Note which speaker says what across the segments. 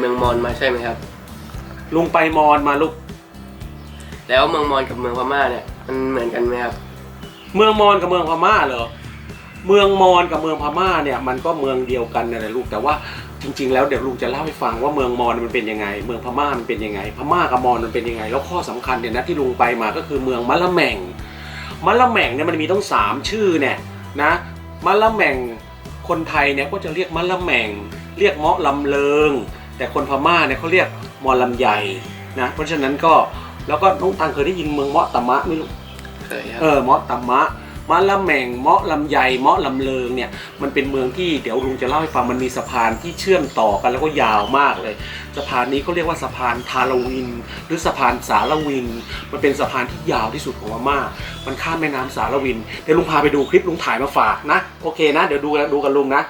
Speaker 1: เมืองมอญมาใช่ไหมครับ
Speaker 2: ลุงไปมอญมาลูก
Speaker 1: แล้วเมืองมอญกับเมืองพม่าเนี่ยมันเหมือนกันไหมครับ
Speaker 2: เมืองมอญกับเมืองพม่าเหรอ เมืองมอญกับเมืองพม่าเนี่ยมันก็เมืองเดียวกันนั่นแหละลูกแต่ว่าจริง ๆ แล้วเดี๋ยวลุงจะเล่าให้ฟังว่าเมืองมอญมันเป็นยังไง เมืองพม่ามันเป็นยังไง พม่ากับมอญมันเป็นยังไง แล้วข้อสำคัญเนี่ยนะที่ลุงไปมาก็คือเมืองมะละแม่งมะละแม่งเนี่ยมันมีต้องสามชื่อเนี่ยนะมะละแม่งคนไทยเนี่ยก็จะเรียกมะละแม่ง เรียกเมาะลำเลิง แต่คนพม่าเนี่ยเขาเรียกมอลำใหญ่นะเพราะฉะนั้นก็แล้วก็น้องตังเคยได้ยินเมืองเมาะตะมะไหม่รู้
Speaker 1: เคยครับ
Speaker 2: เออเมาะตะมะมะละแม่งเมาะลำไยเมาะลำเลิงเนี่ยมันเป็นเมืองที่เดี๋ยวลุงจะเล่าให้ฟังมันมีสะพานที่เชื่อมต่อกันแล้วก็ยาวมากเลย สะพานนี้เขาเรียกว่าสะพานทาราวิน หรือสะพานสารวิน มันเป็นสะพานที่ยาวที่สุดของพม่ามันข้ามแม่น้ำสารวินเดี๋ยวลุงพาไปดูคลิปลุงถ่ายมาฝากนะโอเคนะเดี๋ยวดูดูกันลุงนะ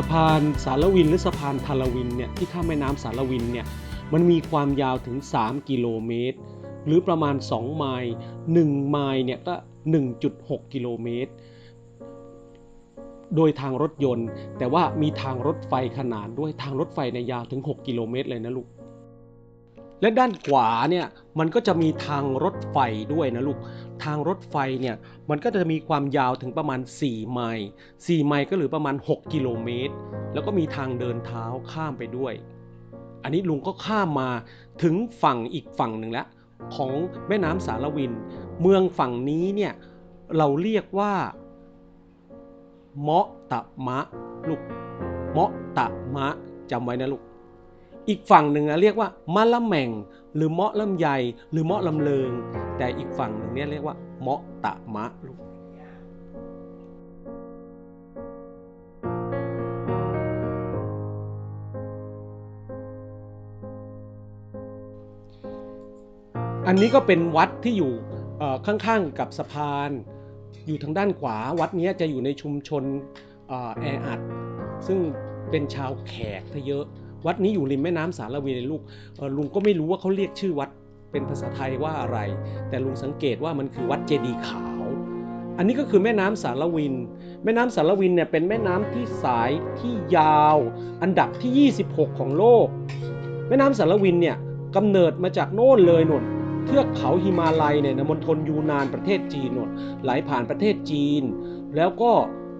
Speaker 2: ะพานสารวินหรือสะพานทารวินเนี่ยที่ข้ามแม่น้ำสารวินเนี่ยมันมีความยาวถึง 3 กิโลเมตร หรือประมาณ 2 ไมล์1ไมล์เนี่ยก็ 1.6 กิโลเมตร โดยทางรถยนต์ แต่ว่ามีทางรถไฟขนานด้วยทางรถไฟในยยาวถึง 6 กิโลเมตรเลยนะลูก และด้านขวาเนี่ยมันก็จะมีทางรถไฟด้วยนะลูก ทางรถไฟเนี่ยมันก็จะมีความยาวถึงประมาณ 4 ไมล์ 4 ไมล์ก็หรือประมาณ 6 กิโลเมตร แล้วก็มีทางเดินเท้าข้ามไปด้วย อันนี้ลุงก็ข้ามมาถึงฝั่งอีกฝั่งหนึ่งแล้วของแม่น้ำสารวิน เมืองฝั่งนี้เนี่ยเราเรียกว่าเมาะตะมะลูกเมาะตะมะจำไว้นะลูก อีกฝั่งหนึ่งนะเรียกว่ามะละแม่ง หรือเมาะลำไยหรือเมาะลำเลิง แต่อีกฝั่งหนึ่งเนี่ยเรียกว่าเมาะตะมะลูกอันนี้ก็เป็นวัดที่อยู่ข้างๆกับสะพาน อยู่ทางด้านขวา วัดนี้จะอยู่ในชุมชนแออัด ซึ่งเป็นชาวแขกซะเยอะ วัดนี้อยู่ริมแม่น้ำสารวินลูกลุงก็ไม่รู้ว่าเขาเรียกชื่อวัดเป็นภาษาไทยว่าอะไร แต่ลุงสังเกตว่ามันคือวัดเจดีขาว อันนี้ก็คือแม่น้ำสารวิน แม่น้ำสารวินเนี่ยเป็นแม่น้ำที่สายที่ยาว อันดับที่ 26 ของโลก แม่น้ำสารวินเนี่ยกำเนิดมาจากโน่นเลยนนเทือกเขาหิมาลัยเนี่ยนมณฑลยูนานประเทศจีนนนไหลผ่านประเทศจีน แล้วก็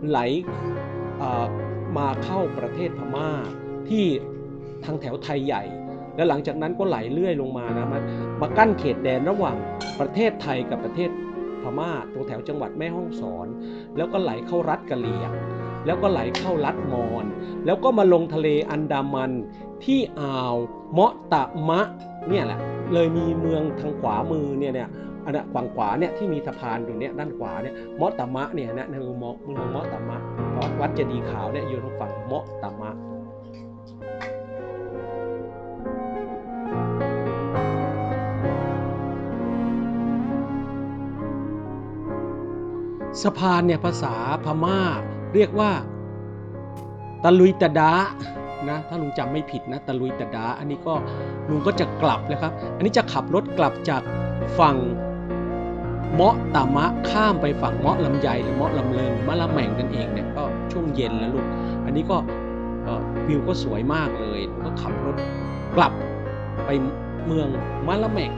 Speaker 2: ไหลมาเข้าประเทศพม่าที่ ทางแถวไทยใหญ่ แล้วหลังจากนั้นก็ไหลเลื่อยลงมานะมามากั้นเขตแดนระหว่างประเทศไทยกับประเทศพม่าตรงแถวจังหวัดแม่ฮ่องสอน แล้วก็ไหลเข้ารัฐกะเหรี่ยงแล้วก็ไหลเข้ารัฐมอญแล้วก็มาลงทะเลอันดามันที่อ่าวเมาะตะมะเนี่ยแหละเลยมีเมืองทางขวามือเนี่ยเนี่ยอันนั้นฝั่งขวาเนี่ยที่มีสะพานตรงเนี้ยด้านขวาเนี่ยเมาะตะมะเนี่ยนะนั่นคือเมาะเมืองเมาะตะมะเพราะวัดเจดีย์ขาวเนี่ยอยู่ทางฝั่งเมาะตะมะ สะพานเนี่ยภาษาพม่าเรียกว่าตะลุยตะดานะถ้าลุงจำไม่ผิดนะตะลุยตะดา อันนี้ก็ลุงก็จะกลับแล้วครับ อันนี้จะขับรถกลับจากฝั่งเมาะตามะข้ามไปฝั่งเมาะลำไยหรือเมาะลำเลิงมะละแม่งกันเองเนี่ยก็ช่วงเย็นแล้วลูก อันนี้ก็วิวก็สวยมากเลยลุงก็ขับรถกลับไปเมืองมะละแม่ง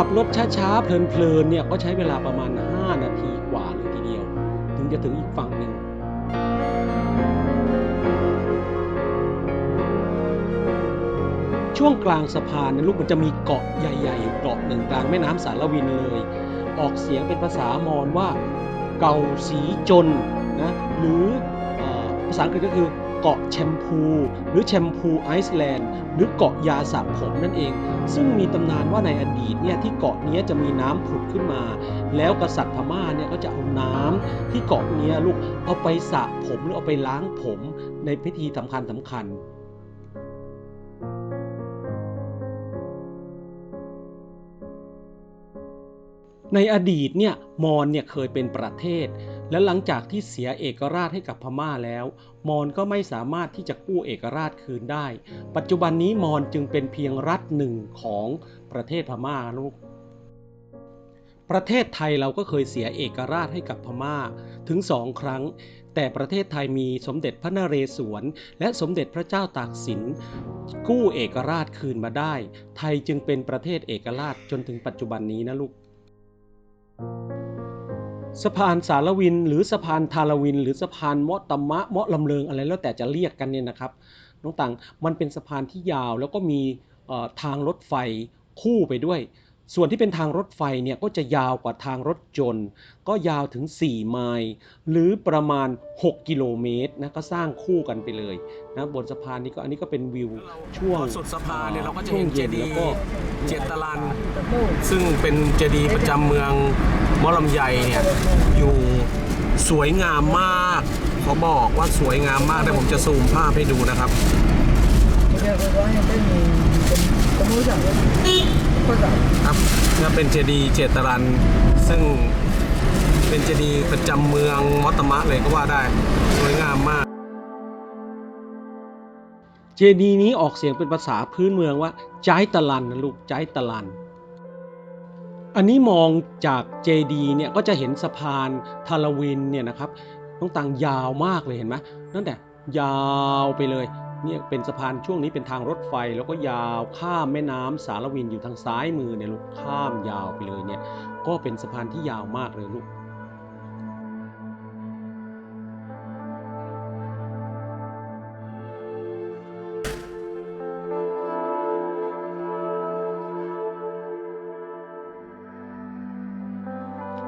Speaker 2: ขับรถช้าๆ เพลินๆ เนี่ยก็ใช้เวลาประมาณ 5 นาทีกว่าเลยทีเดียว ถึงจะถึงอีกฝั่งหนึ่งช่วงกลางสะพานเนยลูกมันจะมีเกาะใหญ่ๆ เกาะหนึ่งกลางแม่น้ำสารวินเลย ออกเสียงเป็นภาษามอญว่าเกาสีจนนะหรือเออภาษาอังกฤษก็คือ เกาะแชมพู หรือแชมพูไอซ์แลนด์ หรือเกาะยาสระผมนั่นเอง ซึ่งมีตำนานว่าในอดีตเนี่ยที่เกาะนี้จะมีน้ำผุดขึ้นมา แล้วกษัตริย์พม่าเนี่ยก็จะเอาน้ำที่เกาะเนี้ยลูกเอาไปสระผมหรือเอาไปล้างผมในพิธีสำคัญสำคัญในอดีตเนี่ยมอญเนี่ยเคยเป็นประเทศ และหลังจากที่เสียเอกราชให้กับพม่าแล้ว มอญก็ไม่สามารถที่จะกู้เอกราชคืนได้ ปัจจุบันนี้มอญจึงเป็นเพียงรัฐหนึ่งของประเทศพม่าลูกประเทศไทยเราก็เคยเสียเอกราชให้กับพม่าถึงสองครั้ง แต่ประเทศไทยมีสมเด็จพระนเรศวร และสมเด็จพระเจ้าตากสิน กู้เอกราชคืนมาได้ ไทยจึงเป็นประเทศเอกราชจนถึงปัจจุบันนี้นะลูก สะพานสารวิน หรือสะพานทารวิน หรือสะพานเมาะตมะเมาะลำเลิงอะไรแล้วแต่จะเรียกกันเนี่ยนะครับน้องตังมันเป็นสะพานที่ยาวแล้วก็มีทางรถไฟคู่ไปด้วย ส่วนที่เป็นทางรถไฟเนี่ยก็จะยาวกว่าทางรถยนต์ ก็ยาวถึง 4 ไมล์ หรือประมาณ 6 กิโลเมตรนะก็สร้างคู่กันไปเลยนะบนสะพานนี้ก็อันนี้ก็เป็นวิวช่วง
Speaker 3: สุดสะพานเนี่ยเราก็จะ
Speaker 2: ช่ว
Speaker 3: เห็
Speaker 2: ง
Speaker 3: นเจ
Speaker 2: เย็น
Speaker 3: ดี
Speaker 2: แล้ว
Speaker 3: ย์
Speaker 2: ก็
Speaker 3: เจตลัน ซึ่งเป็นเจดีย์ประจำเมืองมอลำไยเนี่ยอยู่สวยงามมากเขาบอกว่าสวยงามมากเดี๋ยวผมจะซูมภาพให้ดูนะครับ ครับนี่เป็นเจดีย์เจตรัน ซึ่งเป็นเจดีย์ประจำเมืองมอตมะเลยก็ว่าได้สวยงามมาก
Speaker 2: เจดีย์นี้ออกเสียงเป็นภาษาพื้นเมืองว่าใจตะลันนะลูกใจตะลัน อันนี้มองจากเจดีย์เนี่ยก็จะเห็นสะพานทารวินเนี่ยนะครับน้องตังยาวมากเลยเห็นไหมตั้งแต่ยาวไปเลย เนี่ยเป็นสะพานช่วงนี้เป็นทางรถไฟแล้วก็ยาวข้ามแม่น้ำสารวินอยู่ทางซ้ายมือเนี่ยลูกข้ามยาวไปเลยเนี่ยก็เป็นสะพานที่ยาวมากเลยลูก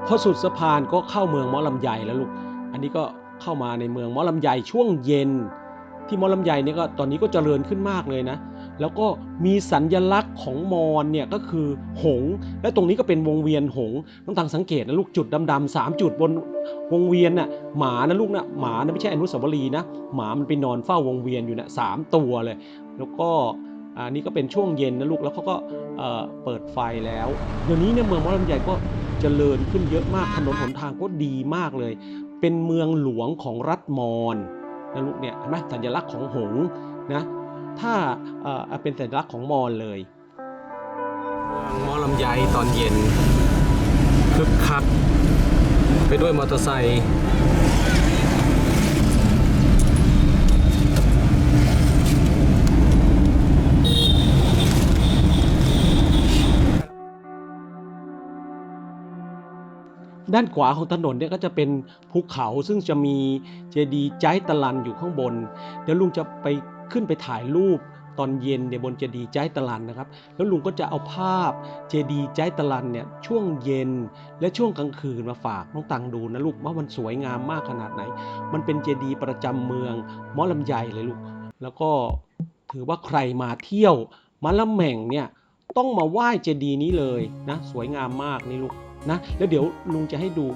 Speaker 2: พอสุดสะพานก็เข้าเมืองมอลำใหญ่แล้วลูก อันนี้ก็เข้ามาในเมืองมอลำใหญ่ช่วงเย็น ที่มอลำใหญ่เนี่ยก็ตอนนี้ก็เจริญขึ้นมากเลยนะ แล้วก็มีสัญญลักษณ์ของมอญเนี่ยก็คือหงส์และตรงนี้ก็เป็นวงเวียนหงส์ต้องตังสังเกตนะลูกจุดดำๆสามจุดบนวงเวียนน่ะหมานะลูกนะหมานะไม่ใช่อนุสาวรีย์นะหมามันไปนอนเฝ้าวงเวียนอยู่นะสามตัวเลย แล้วก็อันนี้ก็เป็นช่วงเย็นนะลูกแล้วเขาก็เเปิดไฟแล้วเดี๋ยวนี้เนี่ยเมืองมอลำใหญ่ก็เจริญขึ้นเยอะมากถนนหนทางก็ดีมากเลย เป็นเมืองหลวงของรัฐมอญ นะลูกเนี่ยเห็นไหมสัญลักษณ์ของหงนะถ้าเอ่อเป็นสัญลักษณ์ของมอญเลย
Speaker 3: เมืองมอลำไยตอนเย็นคึกคักไปด้วยมอเตอร์ไซค์
Speaker 2: ด้านขวาของถนนเนี่ยก็จะเป็นภูเขาซึ่งจะมีเจดีย์ไจตะลันอยู่ข้างบน เดี๋ยวลุงจะไปขึ้นไปถ่ายรูปตอนเย็นเนี่ยบนเจดีย์ไจตะลันนะครับ แล้วลุงก็จะเอาภาพเจดีย์ไจตะลันเนี่ยช่วงเย็นและช่วงกลางคืนมาฝากน้องตังดูนะลูกว่ามันสวยงามมากขนาดไหน มันเป็นเจดีย์ประจำเมืองมอลำไยเลยลูก แล้วก็ถือว่าใครมาเที่ยวมาละแม่งเนี่ยต้องมาไหว้เจดีย์นี้เลยนะสวยงามมากนี่ลูก นะแล้วเดี๋ยวลุงจะให้ดู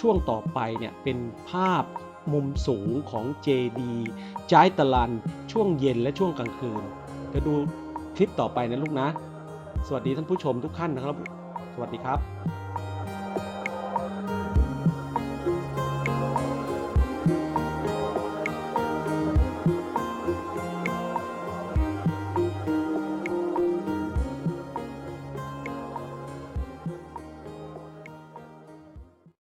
Speaker 2: ช่วงต่อไปเนี่ยเป็นภาพมุมสูงของเจดีจ้ายตะลันช่วงเย็นและช่วงกลางคืนจะดูคลิปต่อไปนะลูกนะ สวัสดีท่านผู้ชมทุกท่านนะครับ สวัสดีครับ